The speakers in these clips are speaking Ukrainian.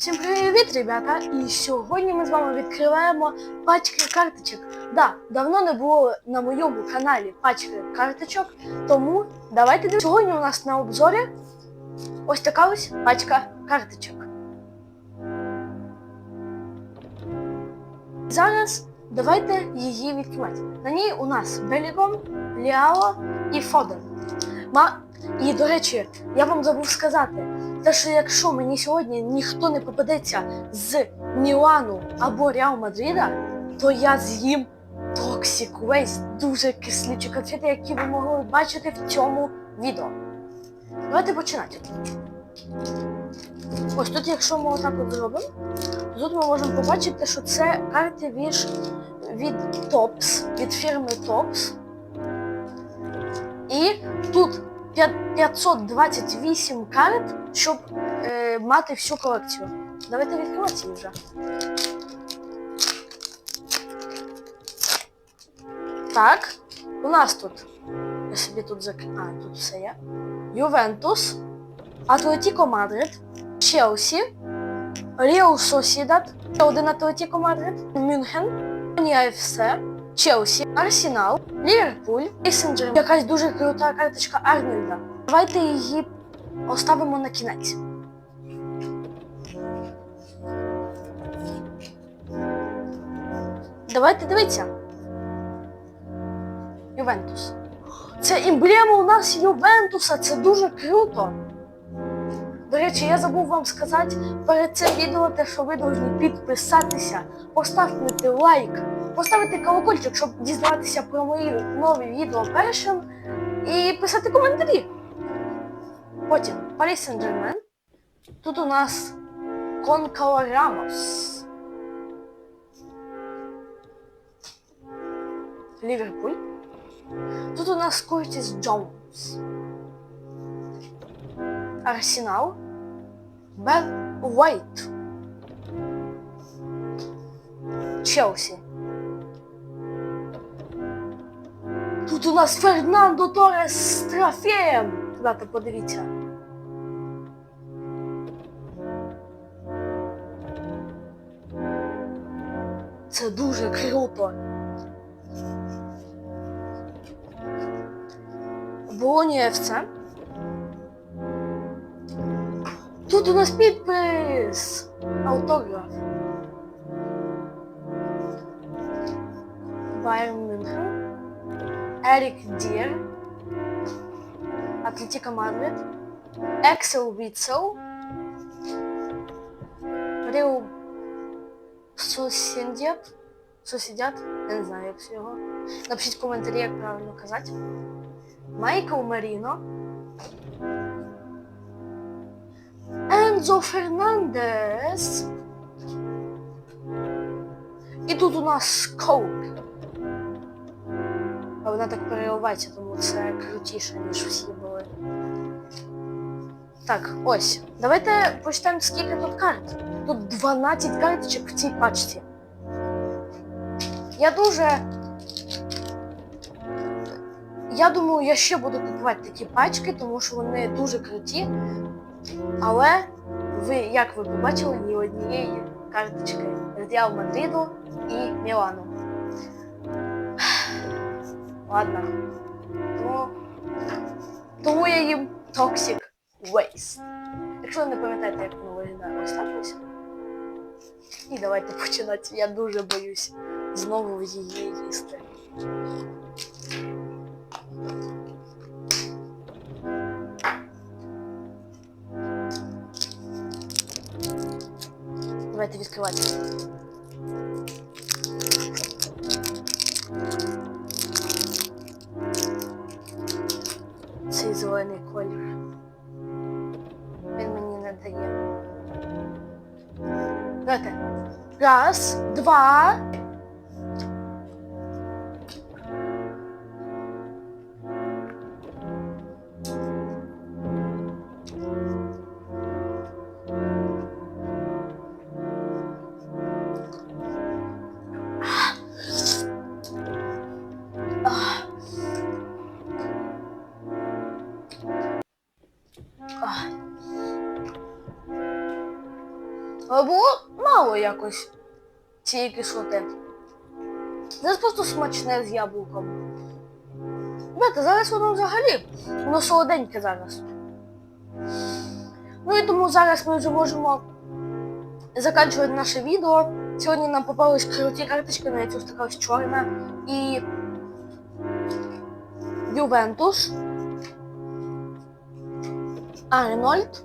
Всім привіт, ребята! І сьогодні ми з вами відкриваємо пачки карточок. Да, давно не було на моєму каналі пачки карточок, тому давайте дивимося. Сьогодні у нас на обзорі ось така ось пачка карточок. Зараз давайте її відкривати. На ній у нас Белігон, Ліао і Фоден. Ма... І, до речі, я вам забув сказати, те, що якщо мені сьогодні ніхто не попадеться з Мілану або Реал Мадрида, то я з'їм Toxic Waste, дуже кислючі конфети, які ви могли бачити в цьому відео. Давайте починати. Ось тут, якщо ми отак от зробимо, тут ми можемо побачити, що це карти від, від Tops, від фірми Tops. І тут 528 карт, щоб е, мати всю колекцію. Давайте відкривати вже. Так, у нас тут. Я собі тут зак... А, тут все є. Ювентус, Атлетіко Мадрид, Челсі, Реал Сосідат, ще один Атлетіко Мадрид, Мюнхен, АФС, Челсі, Арсенал, Ліверпуль, Сен-Джермен. Якась дуже крута карточка Арнольда. Давайте її оставимо на кінець. Давайте дивіться. Ювентус. Це емблема у нас Ювентуса, це дуже круто. До речі, я забув вам сказати перед цим відео, те, що ви повинні підписатися, поставити лайк, поставити колокольчик, щоб дізнатися про мої нові відео першим і писати коментарі. Потім Paris Saint-Germain. Тут у нас Конкало. Ліверпуль. Тут у нас Куртіс Джонс. Арсенал. Бен Уайт. Челсі. Тут у нас Фернандо Торес з трофеєм. Ребята, подивіться. Це дуже круто. Болоні ФЦ. Тут у нас підпис. Автограф. Байерн Мюнхен. Ерік Дір. Атлетіка Мадрид. Ексел Віцел. Реал Сосідят. Сосідят. Я не знаю, як його. Напишіть в коментарі, як правильно казати. Майкл Маріно. Ензо Фернандес. І тут у нас Коук. А вона так переливається, тому це крутіше, ніж всі були. Так, ось. Давайте почнемо, скільки тут карт. Тут 12 карточок в цій пачці. Я дуже я думаю, я ще буду купувати такі пачки, тому що вони дуже круті. Але ви, як ви побачили, ні однієї карточки Реал Мадриду і Мілану. Ладно. Тому, тому я їм Toxic Waste. Якщо ви не пам'ятаєте, як воно виглядає, ось. І давайте починати. Я дуже боюсь знову її їсти. Давайте відкривати. Цей зелений колір. Він мені не дає. Давайте. Раз, два. Але було мало якось цієї кислоти. Зараз просто смачне з яблуком. Знаєте, зараз воно взагалі. Воно солоденьке зараз. Ну і тому зараз ми вже можемо заканчувати наше відео. Сьогодні нам попались круті карточки, навіть ось така ось чорна і Ювентус. Арнольд.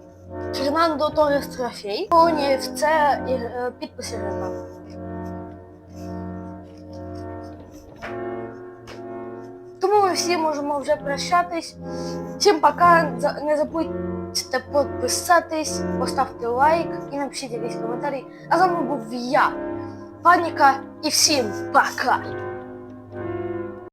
Фернандо Торres Трофей. Полонів це і, е, підпис. Тому ми всі можемо вже прощатись. Всім пока. Не забудьте підписатись, поставте лайк і напишіть якийсь коментарі. А з вами був я, Паніка, і всім пока!